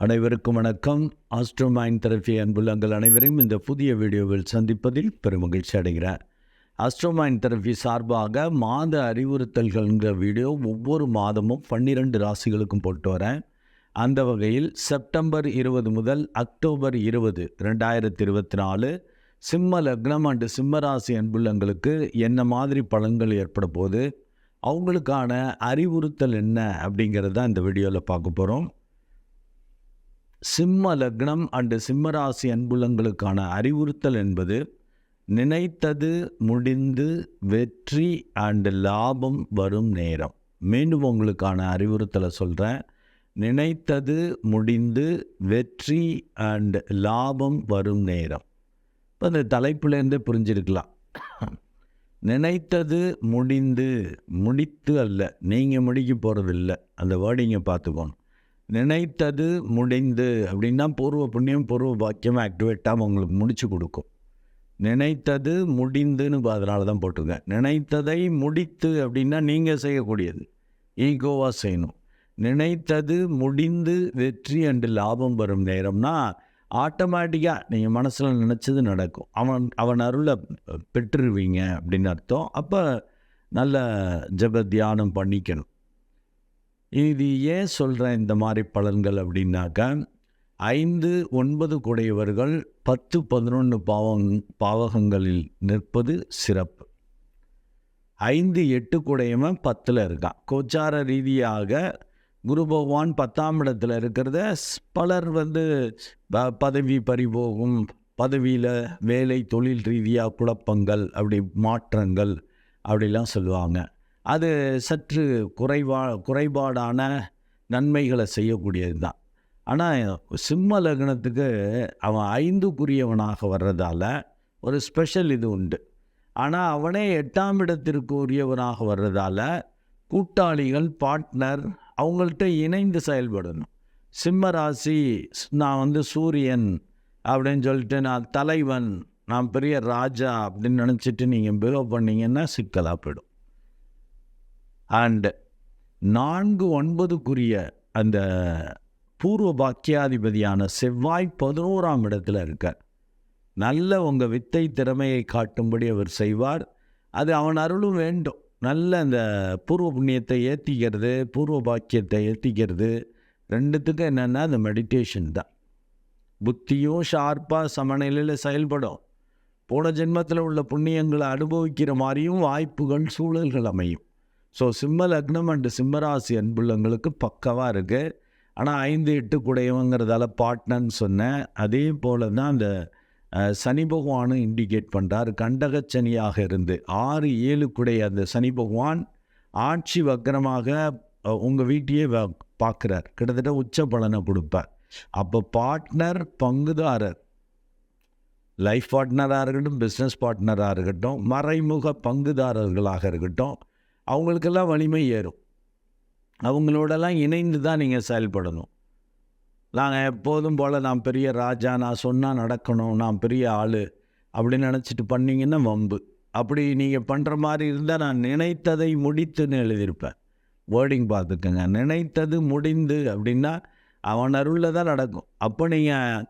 அனைவருக்கும் வணக்கம். ஆஸ்ட்ரோமைன் தெரபி அன்புள்ளங்கள் அனைவரையும் இந்த புதிய வீடியோவில் சந்திப்பதில் பெருமகிழ்ச்சி அடைகிறேன். அஸ்ட்ரோமைன் தெரபி சார்பாக மாத அறிவுறுத்தல்கள்ங்கிற வீடியோ ஒவ்வொரு மாதமும் பன்னிரெண்டு ராசிகளுக்கும் போட்டு வரேன். அந்த வகையில் செப்டம்பர் இருபது முதல் அக்டோபர் இருபது ரெண்டாயிரத்தி இருபத்தி நாலு சிம்ம லக்னம் அண்டு சிம்மராசி அன்புள்ளங்களுக்கு என்ன மாதிரி பலன்கள் ஏற்பட போது அவங்களுக்கான அறிவுறுத்தல் என்ன அப்படிங்கிறத இந்த வீடியோவில் பார்க்க போகிறோம் சிம்ம லக்னம் அண்டு சிம்மராசி அன்புலங்களுக்கான அறிவுறுத்தல் என்பது நினைத்தது முடிந்து வெற்றி அண்டு லாபம் வரும் நேரம். மீண்டும் உங்களுக்கான அறிவுறுத்தலை சொல்கிறேன் நினைத்தது முடிந்து வெற்றி அண்ட் லாபம் வரும் நேரம். இப்போ இந்த தலைப்புலேருந்தே புரிஞ்சிருக்கலாம். நினைத்தது முடிந்து முடித்து அல்ல நீங்கள் முடிக்க போகிறதில்ல அந்த வேர்டிங்கை பார்த்துக்கோணும். நினைத்தது முடிந்து அப்படின்னா பூர்வ புண்ணியம் பூர்வ பாக்கியம் ஆக்டிவேட்டாக உங்களுக்கு முடிச்சு கொடுக்கும். நினைத்தது முடிந்துன்னு அதனால தான் போட்டிருக்கேன். நினைத்ததை முடித்து அப்படின்னா நீங்கள் செய்யக்கூடியது. ஈகோவாக செய்யணும். நினைத்தது முடிந்து வெற்றி அண்டு லாபம் வரும் நேரம்னா ஆட்டோமேட்டிக்காக நீங்கள் மனசில் நினச்சது நடக்கும். அவன் அவன் அருளை பெற்றுருவீங்க அப்படின்னு அர்த்தம். அப்போ நல்ல ஜப தியானம் பண்ணிக்கணும். இது ஏன் சொல்கிறேன் இந்த மாதிரி பலன்கள் அப்படின்னாக்கா ஐந்து ஒன்பது குடையவர்கள் பத்து பதினொன்று பாவங் பாவகங்களில் நிற்பது சிறப்பு. ஐந்து எட்டு குடையவன் பத்தில் இருக்கான். கோச்சார ரீதியாக குரு பகவான் பத்தாம் இடத்துல இருக்கிறத பலர் வந்து ப பதவி பறிபோகும் பதவியில் வேலை தொழில் ரீதியாக குழப்பங்கள் அப்படி மாற்றங்கள் அப்படிலாம் சொல்லுவாங்க. அது சற்று குறைவா குறைபாடான நன்மைகளை செய்யக்கூடியது தான். ஆனால் சிம்ம லக்னத்துக்கு அவன் ஐந்துக்குரியவனாக வர்றதால ஒரு ஸ்பெஷல் இது உண்டு. ஆனால் அவனே எட்டாம் இடத்திற்கு உரியவனாக வர்றதால கூட்டாளிகள் பார்ட்னர் அவங்கள்ட்ட இணைந்து செயல்படணும். சிம்ம ராசி நான் வந்து சூரியன் அப்படின்னு சொல்லிட்டு நான் தலைவன் நான் பெரிய ராஜா அப்படின்னு நினச்சிட்டு நீங்கள் பிலோ பண்ணிங்கன்னா சிக்கலாக போயிடும். அண்டு நான்கு ஒன்பதுக்குரிய அந்த பூர்வ பாக்கியாதிபதியான செவ்வாய் பதினோராம் இடத்துல இருக்கார். நல்ல உங்கள் வித்தை திறமையை காட்டும்படி அவர் செய்வார். அது அவன் அருளும் வேண்டும். நல்ல அந்த பூர்வ புண்ணியத்தை ஏற்றிக்கிறது பூர்வ பாக்கியத்தை ஏற்றிக்கிறது ரெண்டுத்துக்கும் என்னென்னா அந்த மெடிடேஷன் தான். புத்தியும் ஷார்ப்பாக சமநிலையில் செயல்படும். போன ஜென்மத்தில் உள்ள புண்ணியங்களை அனுபவிக்கிற மாதிரியும் வாய்ப்புகள் சூழல்கள் அமையும். ஸோ சிம்ம லக்னம் அண்டு சிம்மராசி அன்புள்ளங்களுக்கு பக்கவாக இருக்குது ஆனால் ஐந்து எட்டு குடையவங்கிறதால பாட்னன்னு சொன்னேன் அதே போல் தான் அந்த சனி பகவானும் இண்டிகேட் பண்ணுறார் கண்டகச்சனியாக இருந்து ஆறு ஏழு குடைய அந்த சனி பகவான் ஆட்சி வக்கரமாக உங்கள் வீட்டையே பார்க்குறார் கிட்டத்தட்ட உச்ச பலனை கொடுப்பார். அப்போ பார்ட்னர் பங்குதாரர் லைஃப் பார்ட்னராக இருக்கட்டும் பிஸ்னஸ் பார்ட்னராக இருக்கட்டும் மறைமுக பங்குதாரர்களாக இருக்கட்டும் அவங்களுக்கெல்லாம் வலிமை ஏறும். அவங்களோடலாம் இணைந்து தான் நீங்கள் செயல்படணும். நாங்கள் எப்போதும் போல் நான் பெரிய ராஜா நான் சொன்னால் நடக்கணும் நான் பெரிய ஆள் அப்படின்னு நினச்சிட்டு பண்ணிங்கன்னா வம்பு. அப்படி நீங்கள் பண்ணுற மாதிரி இருந்தால் நான் நினைத்ததை முடித்துன்னு எழுதியிருப்பேன். வேர்டிங் பார்த்துக்கோங்க. நினைத்தது முடிந்து அப்படின்னா அவன் அருளில் தான் நடக்கும். அப்போ நீங்கள்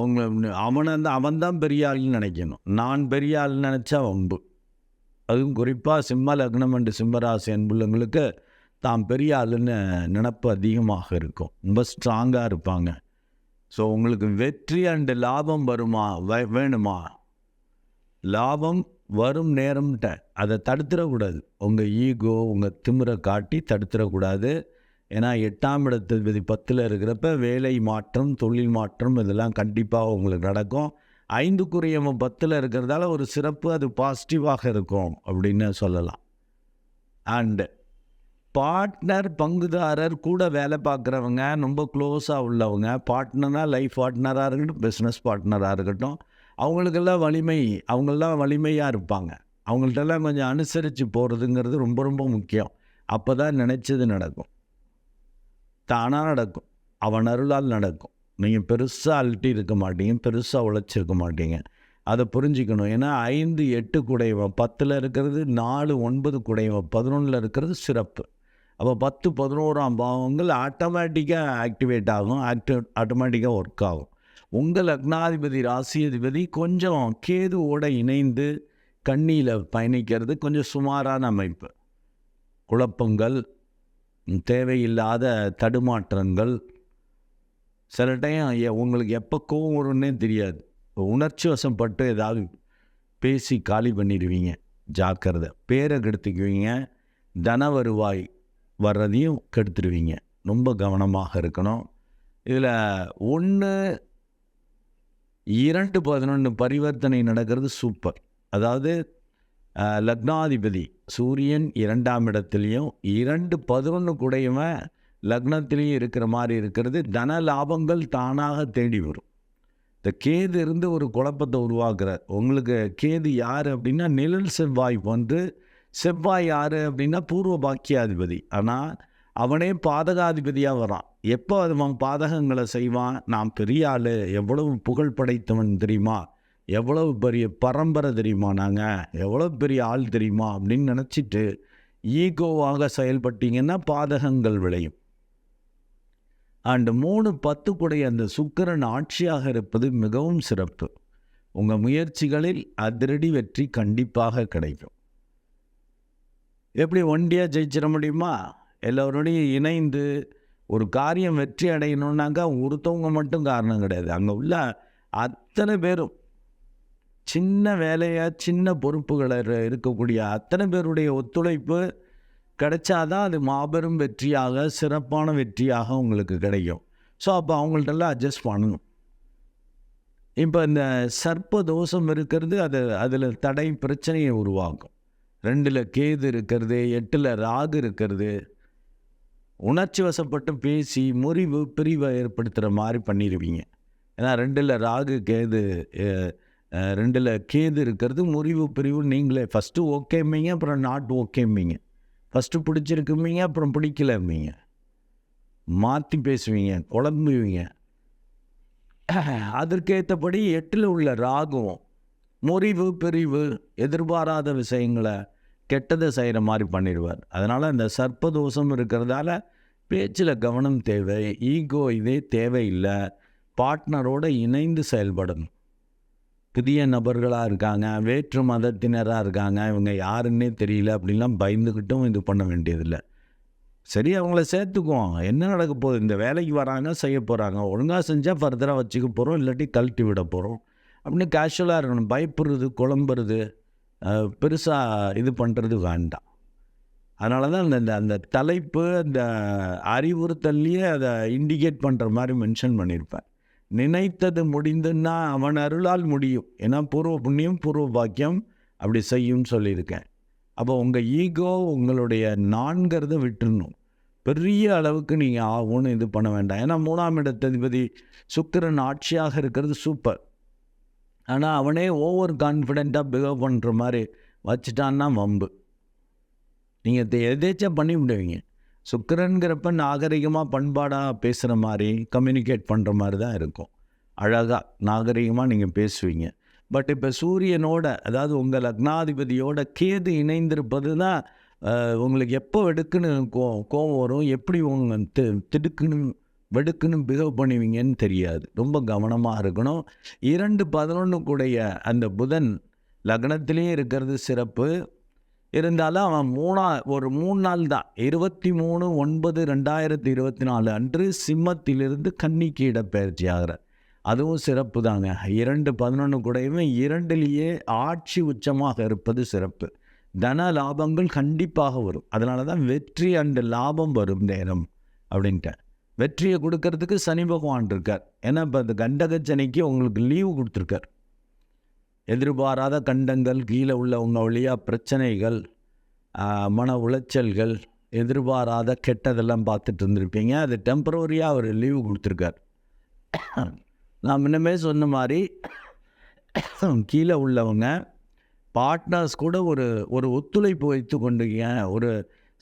உங்களை அவனை அவன் தான் பெரிய ஆள்னு நினைக்கணும். நான் பெரிய ஆள்னு நினச்சா வம்பு. அதுவும் குறிப்பாக சிம்ம லக்னம் அண்டு சிம்மராசி அன்புள்ளவங்களுக்கு தாம் பெரிய ஆளுன்னு நினப்பு அதிகமாக இருக்கும். ரொம்ப ஸ்ட்ராங்காக இருப்பாங்க. ஸோ உங்களுக்கு வெற்றி அண்டு லாபம் வருமா? வேணுமா? லாபம் வரும் நேரம்ட்ட. அதை தடுத்துடக்கூடாது. உங்கள் ஈகோ உங்கள் திமிரை காட்டி தடுத்துடக்கூடாது. ஏன்னா எட்டாம் இடத்து பத்தில் இருக்கிறப்ப வேலை மாற்றம் தொழில் மாற்றம் இதெல்லாம் கண்டிப்பாக உங்களுக்கு நடக்கும். ஐந்துக்குரியவன் பத்தில் இருக்கிறதால ஒரு சிறப்பு அது பாசிட்டிவாக இருக்கும் அப்படின்னு சொல்லலாம். அண்டு பார்ட்னர் பங்குதாரர் கூட வேலை பார்க்குறவங்க ரொம்ப க்ளோஸாக உள்ளவங்க பார்ட்னராக லைஃப் பார்ட்னராக இருக்கட்டும் பிஸ்னஸ் பார்ட்னராக இருக்கட்டும் அவங்களுக்கெல்லாம் வலிமை அவங்களெல்லாம் வலிமையாக இருப்பாங்க. அவங்கள்ட்டெல்லாம் கொஞ்சம் அனுசரித்து போகிறதுங்கிறது ரொம்ப ரொம்ப முக்கியம். அப்போ தான் நினச்சது நடக்கும். தானாக நடக்கும். அவன் அருளால் நடக்கும். நீங்கள் பெருசாக அழட்டி இருக்க மாட்டீங்க பெருசாக உழைச்சிருக்க மாட்டீங்க. அதை புரிஞ்சிக்கணும். ஏன்னா ஐந்து எட்டு குடைவன் பத்தில் இருக்கிறது நாலு ஒன்பது குடைவன் பதினொன்றில் இருக்கிறது சிறப்பு. அப்போ பத்து பதினோராம் பாவங்கள் ஆட்டோமேட்டிக்காக ஆக்டிவேட் ஆகும் ஆக்டி ஆட்டோமேட்டிக்காக ஒர்க் ஆகும். உங்கள் லக்னாதிபதி ராசியதிபதி கொஞ்சம் கேதுவோடு இணைந்து கண்ணியில் பயணிக்கிறது கொஞ்சம் சுமாரான அமைப்பு. குழப்பங்கள் தேவையில்லாத தடுமாற்றங்கள் சில டைம் உங்களுக்கு எப்போ கோவம் வரும்னே தெரியாது. உணர்ச்சி வசப்பட்டு ஏதாவது பேசி காலி பண்ணிடுவீங்க ஜாக்கிரதை. பேரை கெடுத்துக்குவீங்க தன வருவாய் வர்றதையும் கெடுத்துடுவீங்க ரொம்ப கவனமாக இருக்கணும். இதில் ஒன்று இரண்டு பதினொன்று பரிவர்த்தனை நடக்கிறது சூப்பர். அதாவது லக்னாதிபதி சூரியன் இரண்டாம் இடத்துலையும் இரண்டு பதினொன்று கூடையுமே லக்னத்திலையும் இருக்கிற மாதிரி இருக்கிறது. தன லாபங்கள் தானாக தேடி வரும். இந்த கேது இருந்து ஒரு குழப்பத்தை உருவாக்குறார். உங்களுக்கு கேது யார் அப்படின்னா நிழல் செவ்வாய் வந்து செவ்வாய் யார் அப்படின்னா பூர்வ பாக்கியாதிபதி. ஆனால் அவனே பாதகாதிபதியாக வரான். எப்போ அவன் பாதகங்களை செய்வான்? நான் பெரிய ஆள். எவ்வளவு புகழ் படைத்தவன் தெரியுமா? எவ்வளவு பெரிய பரம்பரை தெரியுமா நாங்கள் எவ்வளோ பெரிய ஆள் தெரியுமா? அப்படின்னு நினச்சிட்டு ஈகோவாக செயல்பட்டீங்கன்னா பாதகங்கள் விளையும். அண்டு மூணு பத்துக்குடைய அந்த சுக்கிரன் ஆட்சியாக இருப்பது மிகவும் சிறப்பு. உங்கள் முயற்சிகளில் அதிரடி வெற்றி கண்டிப்பாக கிடைக்கும். எப்படி ஒண்டியாக ஜெயிச்சிட முடியுமா? எல்லோருடையும் இணைந்து ஒரு காரியம் வெற்றி அடையணுன்னாக்கா ஒருத்தவங்க மட்டும் காரணம் கிடையாது. அங்கே உள்ள அத்தனை பேரும் சின்ன வேலையாக சின்ன பொறுப்புகளை இருக்கக்கூடிய அத்தனை பேருடைய ஒத்துழைப்பு கிடைச்சாதான் அது மாபெரும் வெற்றியாக சிறப்பான வெற்றியாக உங்களுக்கு கிடைக்கும். ஸோ அப்போ அவங்கள்ட்டெல்லாம் அட்ஜஸ்ட் பண்ணணும் இப்போ இந்த சர்ப்ப தோஷம் இருக்கிறது அது அதில் தடை பிரச்சனையை உருவாக்கும். ரெண்டில் கேது இருக்கிறது எட்டில் ராகு இருக்கிறது. உணர்ச்சி வசப்பட்டு பேசி முறிவு பிரிவை ஏற்படுத்துகிற மாதிரி பண்ணிடுவீங்க ஏன்னா ரெண்டில் ராகு கேது ரெண்டில் கேது இருக்கிறது முறிவு பிரிவு நீங்களே. ஃபஸ்ட்டு ஓகேம்பிங்க அப்புறம் நாட் ஓகேம்பிங்க ஃபஸ்ட்டு பிடிச்சிருக்குமீங்க அப்புறம் பிடிக்கலம்பீங்க மாற்றி பேசுவீங்க குழம்புவீங்க. அதற்கேற்றபடி எட்டில் உள்ள ராகுவும் முறிவு பிரிவு எதிர்பாராத விஷயங்களை கெட்டதை செய்கிற மாதிரி பண்ணிடுவார். அதனால் இந்த சர்ப்பதோஷம் இருக்கிறதால பேச்சில் கவனம் தேவை ஈகோ இதே தேவையில்லை பார்ட்னரோடு இணைந்து செயல்படணும். புதிய நபர்களாக இருக்காங்க வேற்று மதத்தினராக இருக்காங்க இவங்க யாருன்னே தெரியல அப்படின்லாம் பயந்துக்கிட்டும் இது பண்ண வேண்டியதில்லை. சரி அவங்கள சேர்த்துக்குவோம். என்ன நடக்க போகுது? இந்த வேலைக்கு வராங்க செய்ய போகிறாங்க ஒழுங்காக செஞ்சால் ஃபர்தராக வச்சுக்க போகிறோம் இல்லாட்டி கழட்டி விட போகிறோம் அப்படின்னு கேஷுவலாக இருக்கணும். பயப்படுறது குழம்புறது பெருசாக இது பண்ணுறது வேண்டாம். அதனால தான் அந்த அந்த- அந்த தலைப்பு அந்த அறிவுறுத்தல்லையே அதை இண்டிகேட் பண்ணுற மாதிரி மென்ஷன் பண்ணியிருப்பேன். நினைத்தது முடிந்துன்னா அவன் அருளால் முடியும். ஏன்னா பூர்வ புண்ணியம் பூர்வ பாக்கியம் அப்படி செய்யும்னு சொல்லியிருக்கேன். அப்போ உங்கள் ஈகோ உங்களுடைய நான்கிறத விட்டுறணும். பெரிய அளவுக்கு நீங்கள் ஆகும்னு இது பண்ண வேண்டாம். ஏன்னா மூணாம் இடத்ததிபதி சுக்கிரன் ஆட்சியாக இருக்கிறது சூப்பர். ஆனால் அவனே ஓவர் கான்ஃபிடெண்ட்டாக பிஹேவ் பண்ணுற மாதிரி வச்சுட்டான்னா வம்பு. நீங்கள் எதேச்சா பண்ணி விடுவீங்க. சுக்கரன்கிறப்ப நாகரிகமாக பண்பாடாக பேசுகிற மாதிரி கம்யூனிகேட் பண்ணுற மாதிரி தான் இருக்கும். அழகாக நாகரிகமாக நீங்கள் பேசுவீங்க. பட் இப்போ சூரியனோட அதாவது உங்கள் லக்னாதிபதியோட கேது இணைந்திருப்பது தான் உங்களுக்கு எப்போ வெடுக்குன்னு கோ கோவம் வரும் எப்படி உங்க தி திடுக்குன்னு வெடுக்குன்னு பிஹேவ் பண்ணுவீங்கன்னு தெரியாது. ரொம்ப கவனமாக இருக்கணும். இரண்டு பதினொன்று கூடைய அந்த புதன் லக்னத்திலே இருக்கிறது சிறப்பு. இருந்தாலும் அவன் மூணா ஒரு மூணு நாள் தான். இருபத்தி மூணு ஒன்பது ரெண்டாயிரத்தி இருபத்தி நாலு அன்று சிம்மத்திலிருந்து கன்னிக்கு இடப்பெயர்ச்சி ஆகிறார். அதுவும் சிறப்பு தாங்க. இரண்டு பதினொன்று கூடயுமே இரண்டிலேயே ஆட்சி உச்சமாக இருப்பது சிறப்பு. தன லாபங்கள் கண்டிப்பாக வரும். அதனால தான் வெற்றி அண்டு லாபம் வரும் நேரம் அப்படின்ட்டேன் வெற்றியை கொடுக்கறதுக்கு சனி பகவான் இருக்கார். ஏன்னா இப்போ இந்த கண்டகச்சனைக்கு உங்களுக்கு லீவு கொடுத்துருக்கார். எதிர்பாராத கண்டங்கள் கீழே உள்ளவங்க வழியாக பிரச்சனைகள் மன உளைச்சல்கள் எதிர்பாராத கெட்டதெல்லாம் பார்த்துட்டு இருந்திருப்பீங்க. அது டெம்பரவரியாக அவர் லீவு கொடுத்துருக்கார். நான் முன்னமே சொன்ன மாதிரி கீழே உள்ளவங்க பார்ட்னர்ஸ் கூட ஒரு ஒரு ஒத்துழைப்பு வைத்து கொண்டீங்க ஒரு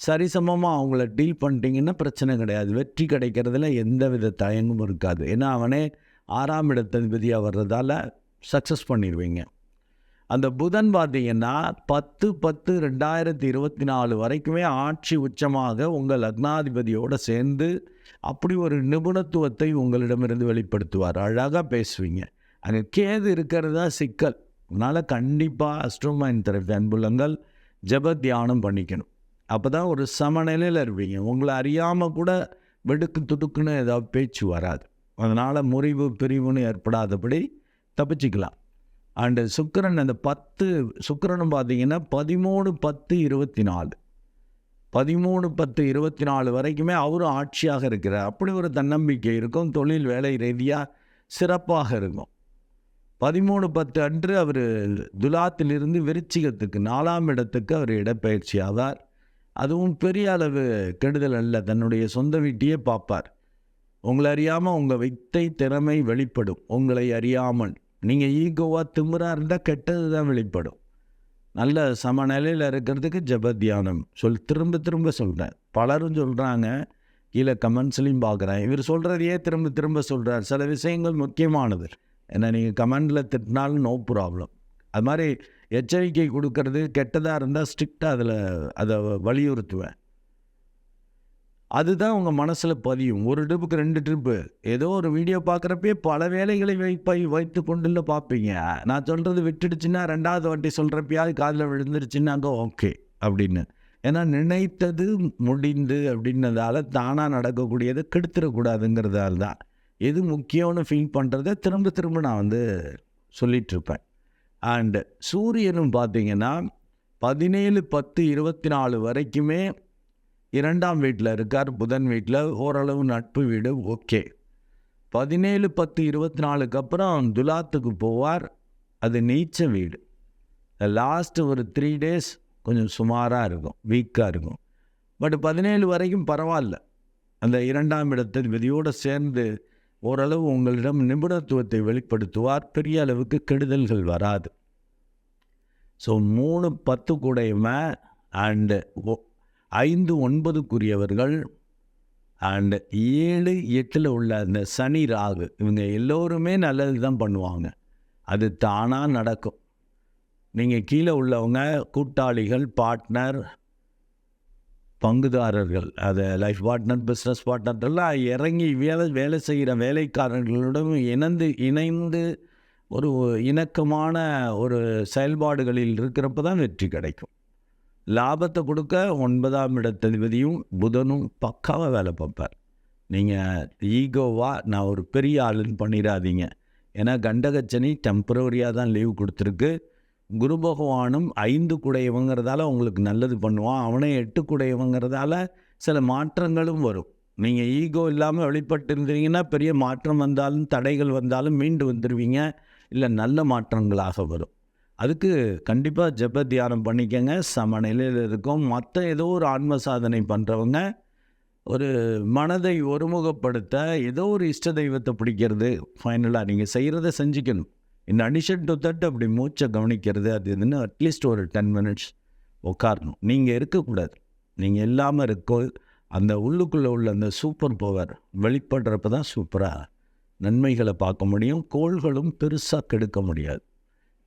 சரிசமமாக அவங்கள டீல் பண்ணிட்டீங்கன்னா பிரச்சனை கிடையாது. வெற்றி கிடைக்கிறதுல எந்த வித தயங்கும் இருக்காது. ஏன்னா அவனே ஆறாம் இடத்ததிபதியாக வர்றதால சக்ஸஸ் பண்ணிடுவீங்க. அந்த புதன் பார்த்தீங்கன்னா பத்து பத்து ரெண்டாயிரத்தி இருபத்தி நாலு வரைக்குமே ஆட்சி உச்சமாக உங்கள் லக்னாதிபதியோடு சேர்ந்து அப்படி ஒரு நிபுணத்துவத்தை உங்களிடமிருந்து வெளிப்படுத்துவார். அழகாக பேசுவீங்க. அங்கே கேது இருக்கிறது தான் சிக்கல். அதனால் கண்டிப்பாக அஸ்ட்ரோமைன் தெரப்பி அன்புலங்கள் ஜப தியானம் பண்ணிக்கணும். அப்போ தான் ஒரு சமநிலையில் இருப்பீங்க. உங்களை அறியாமல் கூட வெடுக்கு துடுக்குன்னு ஏதாவது பேச்சு வராது. அதனால் முறிவு பிரிவுன்னு ஏற்படாதபடி தப்பிச்சிக்கலாம். அண்டு சுக்கரன் அந்த பத்து சுக்கிரனும் பார்த்தீங்கன்னா பதிமூணு பத்து இருபத்தி நாலு பதிமூணு பத்து இருபத்தி நாலு வரைக்குமே அவரும் ஆட்சியாக இருக்கிறார். அப்படி ஒரு தன்னம்பிக்கை இருக்கும். தொழில் வேலை ரீதியாக சிறப்பாக இருக்கும். பதிமூணு பத்து அன்று அவர் துலாத்திலிருந்து விருச்சிகத்துக்கு நாலாம் இடத்துக்கு அவர் இடப்பெயர்ச்சி ஆவார். அதுவும் பெரிய அளவு கெடுதல் அல்ல. தன்னுடைய சொந்த வீட்டையே பார்ப்பார். உங்களை அறியாமல் உங்கள் வித்தை திறமை வெளிப்படும். உங்களை அறியாமல் நீங்கள் ஈகோவாக திமுறாக இருந்தால் கெட்டது தான் வெளிப்படும். நல்ல சமநிலையில் இருக்கிறதுக்கு ஜபத்தியானம் தியானம் சொல் திரும்ப திரும்ப சொல்கிறேன் பலரும் சொல்கிறாங்க கீழே கமெண்ட்ஸ்லையும் பார்க்குறேன். இவர் சொல்கிறதையே திரும்ப திரும்ப சொல்கிறார் சில விஷயங்கள் முக்கியமானது. ஏன்னா நீங்கள் கமெண்டில் திட்டினாலும் நோ ப்ராப்ளம் அது மாதிரி எச்சரிக்கை கொடுக்கறது கெட்டதாக இருந்தால் ஸ்ட்ரிக்டாக அதில் அதை வலியுறுத்துவேன். அதுதான் உங்கள் மனசில் பதியும். ஒரு ட்ரிப்புக்கு ரெண்டு ட்ரிப்பு ஏதோ ஒரு வீடியோ பார்க்குறப்பே பல வேலைகளை வைப்பை வைத்து கொண்டுல பார்ப்பீங்க. நான் சொல்கிறது விட்டுடுச்சுன்னா ரெண்டாவது வாட்டி சொல்கிறப்பயாவது காதில் விழுந்துருச்சுன்னாங்க ஓகே அப்படின்னு. ஏன்னா நினைத்தது முடிந்து அப்படின்னதால் தானாக நடக்கக்கூடியதை கெடுத்துடக்கூடாதுங்கிறதால தான். எது முக்கியம்னு ஃபீல் பண்ணுறத திரும்ப திரும்ப நான் வந்து சொல்லிகிட்ருப்பேன் அண்டு சூரியனும் பார்த்தீங்கன்னா பதினேழு பத்து இருபத்தி நாலு வரைக்குமே இரண்டாம் வீட்டில் இருக்கார் புதன் வீட்டில் ஓரளவு நட்பு வீடு ஓகே. பதினேழு பத்து இருபத்தி நாலுக்கு அப்புறம் துலாத்துக்கு போவார். அது நீச்ச வீடு. லாஸ்ட்டு ஒரு த்ரீ டேஸ் கொஞ்சம் சுமாராக இருக்கும் வீக்காக இருக்கும். பட் பதினேழு வரைக்கும் பரவாயில்ல. அந்த இரண்டாம் இடத்தில் விதியோடு சேர்ந்து ஓரளவு உங்களிடம் நிபுணத்துவத்தை வெளிப்படுத்துவார். பெரிய அளவுக்கு கெடுதல்கள் வராது. ஸோ மூணு பத்து கூடையுமே அண்டு ஐந்து ஒன்பதுக்குரியவர்கள் அண்டு ஏழு எட்டில் உள்ள அந்த சனி ராகு இவங்க எல்லோருமே நல்லது தான் பண்ணுவாங்க. அது தானாக நடக்கும். நீங்கள் கீழே உள்ளவங்க கூட்டாளிகள் பார்ட்னர் பங்குதாரர்கள் அதை லைஃப் பார்ட்னர் பிஸ்னஸ் பார்ட்னர்லாம் இறங்கி வேலை வேலை செய்கிற வேலைக்காரர்களுடன் இணைந்து இணைந்து ஒரு இணக்கமான ஒரு செயல்பாடுகளில் இருக்கிறப்ப தான் வெற்றி கிடைக்கும். லாபத்தை கொடுக்க ஒன்பதாம் இடத்ததிபதியும் புதனும் பக்காவாக வேலை பார்ப்பார். நீங்கள் ஈகோவாக நான் ஒரு பெரிய ஆளுன்னு பண்ணிடாதீங்க. ஏன்னா கண்டகச்சனி டெம்பரவரியாக தான் லீவ் கொடுத்துருக்கு. குரு பகவானும் ஐந்து குடையவங்கிறதால உங்களுக்கு நல்லது பண்ணுவான். அவனே எட்டு குடையவங்கிறதால சில மாற்றங்களும் வரும். நீங்கள் ஈகோ இல்லாமல் வெளிப்பட்டு இருந்தீங்கன்னா பெரிய மாற்றம் வந்தாலும் தடைகள் வந்தாலும் மீண்டு வந்துடுவீங்க இல்லை நல்ல மாற்றங்களாக வரும். அதுக்கு கண்டிப்பாக ஜப தியானம் பண்ணிக்கங்க. சமநிலையில் இருக்கும். மற்ற ஏதோ ஒரு ஆன்ம சாதனை பண்ணுறவங்க ஒரு மனதை ஒருமுகப்படுத்த ஏதோ ஒரு இஷ்ட தெய்வத்தை பிடிக்கிறது. ஃபைனலாக நீங்கள் செய்கிறத செஞ்சுக்கணும். இந்த அடிஷன் டு தட் அப்படி மூச்சை கவனிக்கிறது அது இதுன்னு அட்லீஸ்ட் ஒரு டென் மினிட்ஸ் உட்காரணும் நீங்கள் இருக்கக்கூடாது. நீங்கள் இல்லாமல் இருக்கோ அந்த உள்ளுக்குள்ளே உள்ள அந்த சூப்பர் பவர் வெளிப்படுறப்ப தான் சூப்பராக நன்மைகளை பார்க்க முடியும். கோள்களும் பெருசாக கெடுக்க முடியாது.